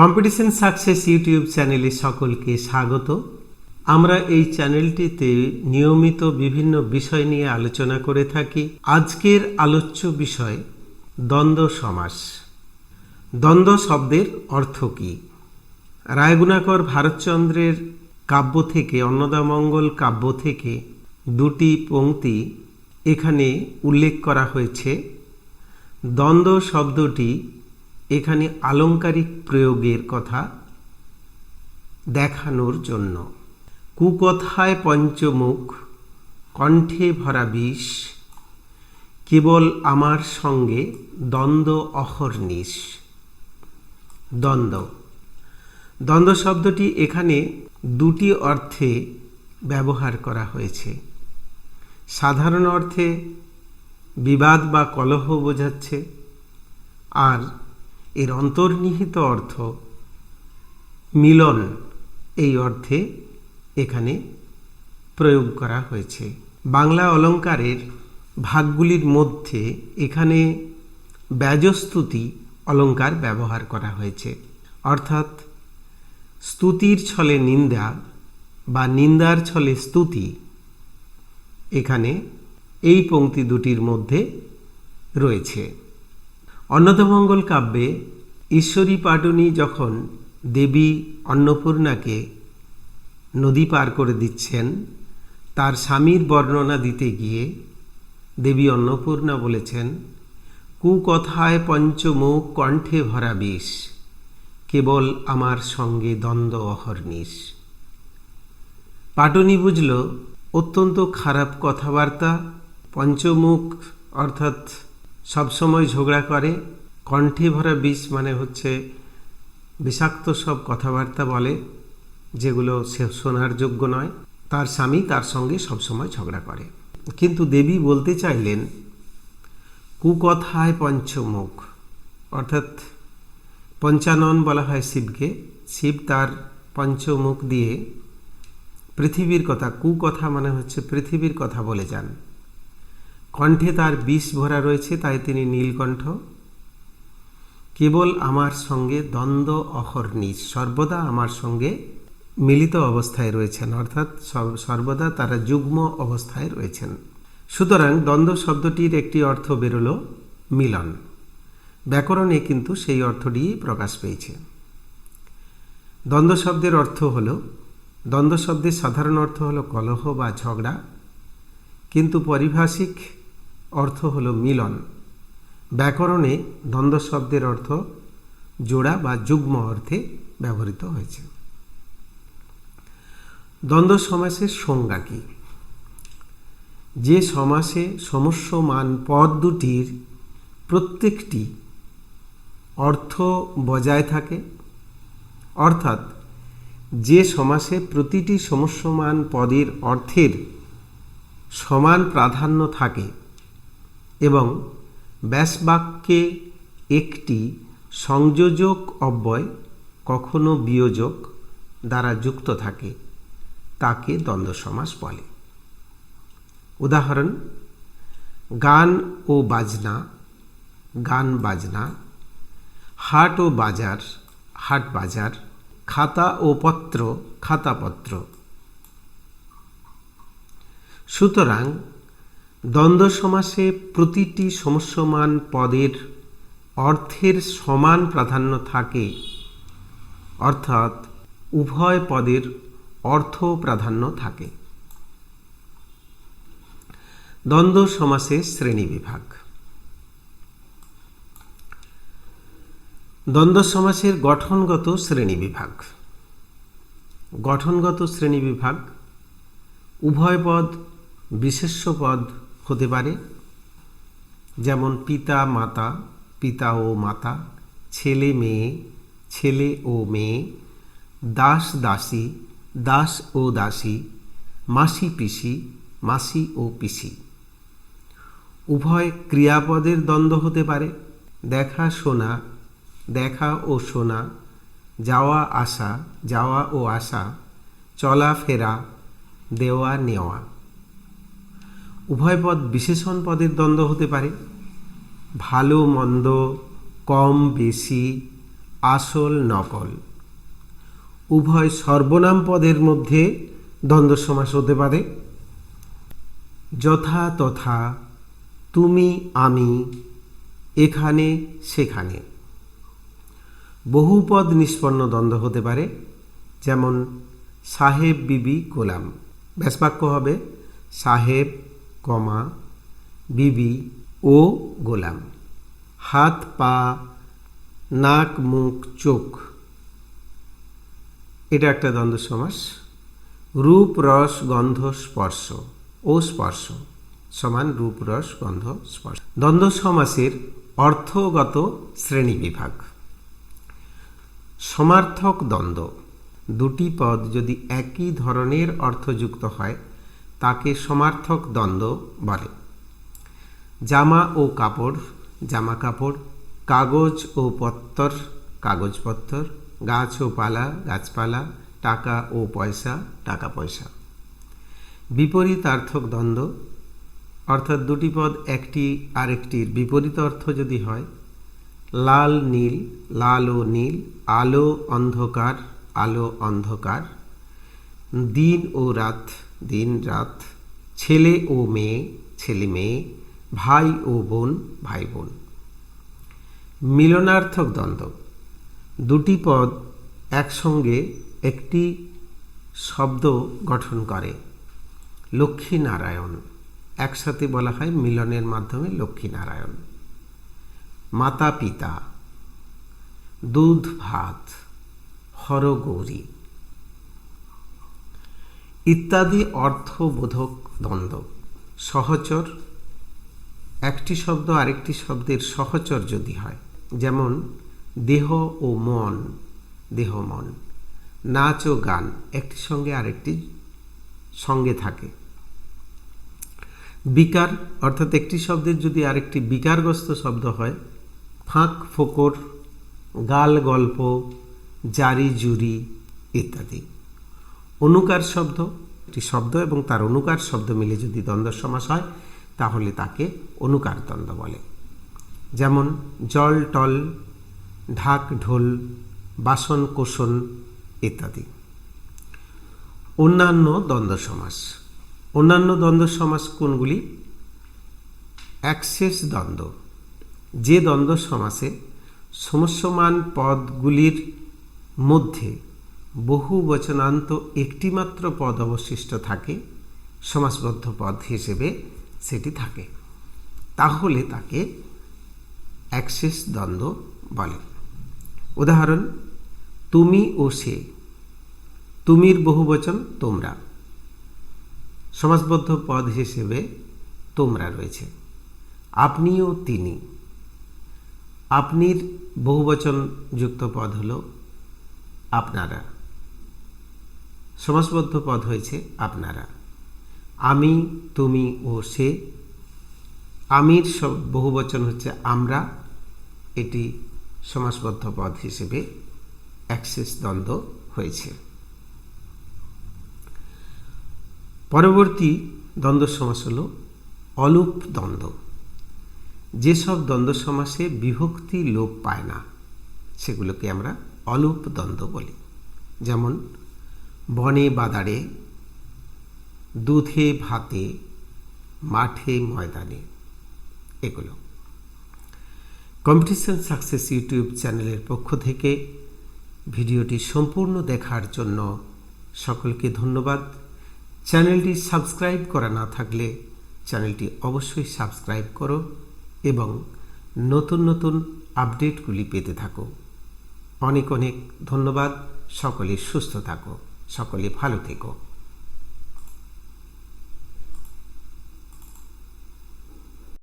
Competition success YouTube চ্যানেলে সকলকে স্বাগত। আমরা এই চ্যানেলটিতে নিয়মিত বিভিন্ন বিষয় নিয়ে আলোচনা করে থাকি। আজকের আলোচ্য বিষয়, দ্বন্দ্ব সমাস। দ্বন্দ্ব শব্দের অর্থ কী? রায়গুণাকর ভারতচন্দ্রের কাব্য থেকে অন্নদামঙ্গল কাব্য থেকে দুটি পংক্তি এখানে উল্লেখ করা হয়েছে। দ্বন্দ্ব শব্দটি এখানে আলংকারিক প্রয়োগের কথা দেখানোর জন্য। কুকথায় পঞ্চমুখ, কণ্ঠে ভরা বিষ, কেবল আমার সঙ্গে দ্বন্দ্ব অহর্নিশ দ্বন্দ্ব। দ্বন্দ্ব শব্দটি এখানে দুটি অর্থে ব্যবহার করা হয়েছে। সাধারণ অর্থে বিবাদ বা কলহ বোঝাচ্ছে, আর এর অন্তর্নিহিত অর্থ মিলন। এই অর্থে এখানে প্রয়োগ করা হয়েছে। বাংলা অলঙ্কারের ভাগগুলির মধ্যে এখানে ব্যজস্তুতি অলঙ্কার ব্যবহার করা হয়েছে। অর্থাৎ স্তুতির ছলে নিন্দা বা নিন্দার ছলে স্তুতি এখানে এই পংক্তি দুটির মধ্যে রয়েছে। অন্নদামঙ্গল কাব্যে ঈশ্বরী পাটুনি যখন দেবী অন্নপূর্ণাকে নদী পার করে দিচ্ছেন, তার স্বামীর বর্ণনা দিতে গিয়ে দেবী অন্নপূর্ণা বলেছেন, কুকথায় পঞ্চমুখ কণ্ঠে ভরা বিষ, কেবল আমার সঙ্গে দ্বন্দ্ব অহর্নিশ পাটনি বুঝল, অত্যন্ত খারাপ কথাবার্তা, পঞ্চমুখ অর্থাৎ সবসময় ঝগড়া করে, কণ্ঠে ভরা বিষ মানে হচ্ছে বিষাক্ত সব কথাবার্তা বলে, যেগুলো সে শোনার যোগ্য নয়। তার স্বামী তার সঙ্গে সবসময় ঝগড়া করে। কিন্তু দেবী বলতে চাইলেন, কুকথায় পঞ্চমুখ। অর্থাৎ পঞ্চানন বলা হয় শিবকে। শিব তার পঞ্চমুখ দিয়ে পৃথিবীর কথা, কুকথা মানে হচ্ছে পৃথিবীর কথা বলে যান। কণ্ঠে তার বিষ ভরা রয়েছে, তাই তিনি নীলকণ্ঠ। কেবল আমার সঙ্গে দ্বন্দ্ব অহর্নিশ সর্বদা আমার সঙ্গে মিলিত অবস্থায় রয়েছেন, অর্থাৎ সর্বদা তারা যুগ্ম অবস্থায় রয়েছেন। সুতরাং দ্বন্দ্ব শব্দটির একটি অর্থ বেরোল মিলন। ব্যাকরণে কিন্তু সেই অর্থটি প্রকাশ পেয়েছে। দ্বন্দ্ব শব্দের অর্থ হল, দ্বন্দ্ব শব্দের সাধারণ অর্থ হল কলহ বা ঝগড়া। কিন্তু পারিভাষিক অর্থ হল মিলন। ব্যাকরণে দ্বন্দ্ব শব্দের অর্থ জোড়া বা যুগ্ম অর্থে ব্যবহৃত হয়েছে। দ্বন্দ্ব সমাসের সংজ্ঞা কী? যে সমাসে সমস্যমান পদ দুটির প্রত্যেকটি অর্থ বজায় থাকে, অর্থাৎ যে সমাসে প্রতিটি সমস্যমান পদের অর্থের সমান প্রাধান্য থাকে এবং ব্যাসবাক্যে একটি সংযোজক অব্যয় কখনো বিয়োজক দ্বারা যুক্ত থাকে, তাকে দ্বন্দ্ব সমাস বলে। উদাহরণ, গান ও বাজনা, গান বাজনা, হাট ও বাজার, হাট বাজার, খাতা ও পত্র খাতাপত্র সুতরাং দ্বন্দ্ব সমাসে প্রতিটি সমস্যমান পদের অর্থের সমান প্রাধান্য থাকে, অর্থাৎ উভয় পদের অর্থ প্রাধান্য থাকে। দ্বন্দ্ব সমাসের শ্রেণি বিভাগ। দ্বন্দ্ব সমাসের গঠনগত শ্রেণি বিভাগ। গঠনগত শ্রেণি বিভাগ উভয় পদ, বিশেষ্য পদ হতে পারে। যেমন পিতা, মাতা, পিতা ও মাতা, ছেলে, মেয়ে, ছেলে ও মেয়ে, দাস, দাসী, দাস ও দাসী, মাসি, পিসি, মাসি ও পিসি। উভয় ক্রিয়াপদের দ্বন্দ্ব হতে পারে। দেখা, শোনা, দেখা ও শোনা, যাওয়া, আসা, যাওয়া ও আসা, চলা, ফেরা, দেওয়া, নেওয়া। উভয় পদ বিশেষণ পদের দ্বন্দ্ব হতে পারে। ভালো, মন্দ, কম, বেশি, আসল, নকল। উভয় সর্বনাম পদের মধ্যে দ্বন্দ্ব সমাস হতে পারে। যথা তথা, তুমি, আমি, এখানে, সেখানে। বহুপদ নিষ্পন্ন দ্বন্দ্ব হতে পারে, যেমন সাহেব, বিবি, গোলাম। ব্যাসবাক্য হবে, সাহেব কমা, বিবি ও গোলাম। হাত, পা, নাক, মুখ, চোখ। এটা একটা দ্বন্দ্ব সমাস। রূপ, রস, গন্ধ, স্পর্শ ও স্পর্শ সমান রূপ, রস, গন্ধ, স্পর্শ। দ্বন্দ্ব সমাসের অর্থগত শ্রেণি বিভাগ। সমার্থক দ্বন্দ্ব। দুটি পদ যদি একই ধরনের অর্থযুক্ত হয় তাকে সমার্থক দ্বন্দ্ব বলে। জামা ও কাপড়, জামা কাপড়, কাগজ ও পত্তর কাগজপত্তর গাছ ও পালা, গাছপালা, টাকা ও পয়সা, টাকা পয়সা। বিপরীতার্থক দ্বন্দ্ব, অর্থাৎ দুটি পদ একটি আরেকটির বিপরীত অর্থ যদি হয়, লাল নীল, লাল ও নীল, আলো অন্ধকার আলো অন্ধকার, দিন ও রাত দিন রাত ছেলে ও মেয়ে, ছেলে মেয়ে, ভাই ও বোন, ভাই বোন। মিলনার্থক দ্বন্দ্ব। দুটি পদ একসঙ্গে একটি শব্দ গঠন করে। লক্ষ্মী নারায়ণ একসাথে বলা হয় মিলনের মাধ্যমে লক্ষ্মী নারায়ণ মাতা পিতা দুধ ভাত হরগৌরী। ইত্যাদি অর্থবোধক দ্বন্দ্ব। সহচর, একটি শব্দ আরেকটি শব্দের সহচর যদি হয়, যেমন দেহ ও মন, দেহ মন, নাচ ও গান একটি সঙ্গে আরেকটি সঙ্গে থাকে। বিকার, অর্থাৎ একটি শব্দের যদি আরেকটি বিকারগ্রস্ত শব্দ হয়, ফাঁক, ফোকর, গাল, গল্প, জারি, জুরি ইত্যাদি। অনুকার শব্দ, একটি শব্দ এবং তার অনুকার শব্দ মিলে যদি দ্বন্দ্ব সমাস হয়, তাহলে তাকে অনুকার দ্বন্দ্ব বলে। যেমন, জল, টল, ঢাক, ঢোল, বাসন, কোষণ ইত্যাদি। অন্যান্য দ্বন্দ্ব সমাস। অন্যান্য দ্বন্দ্ব সমাস কোনগুলি? অ্যাক্সেস দ্বন্দ্ব। যে দ্বন্দ্ব সমাসে সমস্যমান পদগুলির মধ্যে বহু বচনান্ত একটিমাত্র পদ অবশিষ্ট থাকে, সমাসবদ্ধ পদ হিসেবে সেটি থাকে। তাহলে তাকে অ্যাক্সেস দ্বন্দ্ব বলে। উদাহরণ, তুমি ও সে, তুমির বহুবচন তোমরা। সমাসবদ্ধ পদ হিসেবে তোমরা রয়েছে। আপনি ও তিনি। আপনির বহুবচন যুক্ত পদ হল আপনারা। সমাসবদ্ধ পদ হয়েছে আপনারা। আমি, তুমি ও সে। আমির সব বহুবচন হচ্ছে আমরা। এটি সমাসবদ্ধ পদ হিসেবে অ্যাক্সেস দ্বন্দ্ব হয়েছে। পরবর্তী দ্বন্দ্ব সমাস হল অলুপ দ্বন্দ্ব। যেসব দ্বন্দ্ব সমাসে বিভক্তি লোপ পায় না, সেগুলোকে আমরা অলুপ দ্বন্দ্ব বলি। যেমন বনে বাদারে, দুধে ভাতে, মাঠে ময়দানে। এগুলো। কম্পিটিশন সাকসেস ইউটিউব চ্যানেলের পক্ষ থেকে ভিডিওটি সম্পূর্ণ দেখার জন্য সকলকে ধন্যবাদ। চ্যানেলটি সাবস্ক্রাইব করা না থাকলে চ্যানেলটি অবশ্যই সাবস্ক্রাইব করো এবং নতুন নতুন আপডেটগুলি পেতে থাকো। অনেক অনেক ধন্যবাদ। সকলে সুস্থ থাকো। সকলে ভালো থেকো